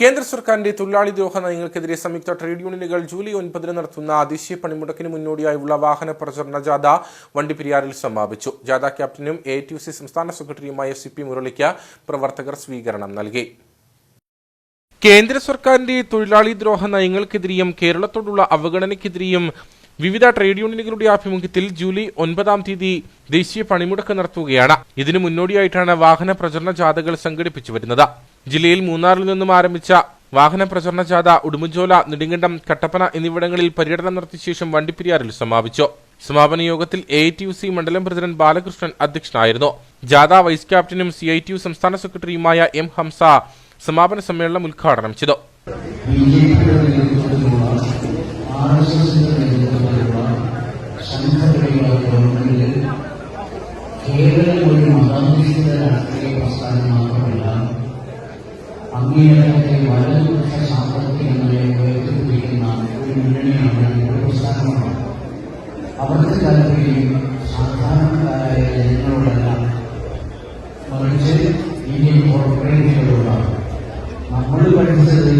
കേന്ദ്ര സർക്കാരിന്റെ തൊഴിലാളി ദ്രോഹ നയങ്ങൾക്കെതിരെ സംയുക്ത ട്രേഡ് യൂണിയനുകൾ ജൂലൈ ഒൻപതിന് നടത്തുന്ന ദേശീയ പണിമുടക്കിന് മുന്നോടിയായുള്ള വാഹന പ്രചരണ ജാഥ വണ്ടിപ്പെരിയാറിൽ സമാപിച്ചു. ജാഥ ക്യാപ്റ്റനും എ ടി സി സംസ്ഥാന സെക്രട്ടറിയുമായ സി പി മുരളിക്ക് പ്രവർത്തകർ സ്വീകരണം നൽകി. കേന്ദ്ര സർക്കാരിന്റെ തൊഴിലാളി ദ്രോഹ നയങ്ങൾക്കെതിരെയും കേരളത്തോടുള്ള അവഗണനയ്ക്കെതിരെയും വിവിധ ട്രേഡ് യൂണിയനുകളുടെ ആഭിമുഖ്യത്തിൽ ജൂലൈ ഒൻപതാം തീയതി ദേശീയ പണിമുടക്ക് നടത്തുകയാണ്. ഇതിനു മുന്നോടിയായിട്ടാണ് വാഹന പ്രചരണ ജാഥകൾ സംഘടിപ്പിച്ചു വരുന്നത്. ജില്ലയിൽ മൂന്നാറിൽ നിന്നും ആരംഭിച്ച വാഹന പ്രചരണ ജാഥ ഉടുമ്പൻചോല നെടുങ്കണ്ടം കട്ടപ്പന എന്നിവിടങ്ങളിൽ പര്യടനം നടത്തിയ ശേഷം വണ്ടിപ്പെരിയാറിൽ സമാപിച്ചു. സമാപന യോഗത്തിൽ എ ടി യു സി മണ്ഡലം പ്രസിഡന്റ് ബാലകൃഷ്ണൻ അധ്യക്ഷനായിരുന്നു. ജാഥ വൈസ് ക്യാപ്റ്റനും സി ഐ ടി യു സംസ്ഥാന സെക്രട്ടറിയുമായ എം ഹംസ സമാപന സമ്മേളനം ഉദ്ഘാടനം ചെയ്തു. കേരളം ഒരു മതാധിഷ്ഠിത രാഷ്ട്രീയ പ്രസ്ഥാനം മാത്രമല്ല അങ്ങേയറ്റത്തെ വലതുപക്ഷ സാമ്പത്തികങ്ങളെ ഉയർത്തിപ്പിടിക്കുന്ന ഒരു മുന്നണിയാണ് ഒരു പ്രസ്ഥാനമാണ് അവർക്ക് താല്പര്യം സാധാരണക്കാരായ ജനങ്ങളോടല്ല മറിച്ച് ഇന്ത്യൻ കോർപ്പറേറ്റുകളോടാണ്. നമ്മൾ പഠിച്ചത്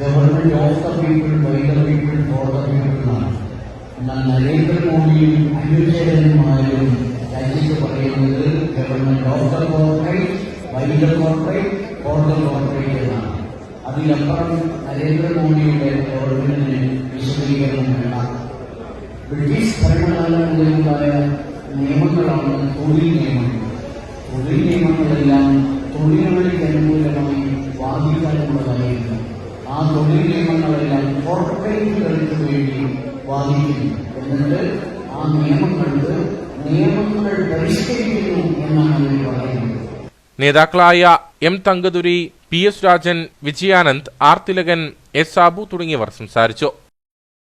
government of the people by the people for the people എന്നാണ് എന്നാൽ നരേന്ദ്രമോദിയും അമിത്ഷാരന്മാരും രാജ്യത്ത് പറയുന്നത് government of the corporate the corporate for corporate എന്നാണ് അതിലപ്പുറം നരേന്ദ്രമോദിയുടെ ഗവൺമെന്റിന് വിശദീകരണം വേണ്ട ബ്രിട്ടീഷ് ഭരണകാലം മുതലുണ്ടായ നിയമങ്ങളാണ് തൊഴിൽ നിയമങ്ങൾ. തൊഴിൽ നിയമങ്ങളെല്ലാം തൊഴിലുകളിൽ അനുകൂലമായി വാദിക്കാനുള്ളതായിരുന്നു. ആ തൊഴിൽ നിയമങ്ങളെല്ലാം കോർപ്പറേറ്റുകൾക്ക് വേണ്ടി വാദിക്കുന്നു. എന്നിട്ട് ആ നിയമങ്ങൾക്ക് നിയമങ്ങൾ പരിഷ്കരിക്കുന്നു എന്നാണ് അവർ പറയുന്നത്. നേതാക്കളായ M Thankadurai P S Rajan Vijayanand R Thilakan S Sabu തുടങ്ങിയവർ സംസാരിച്ചു.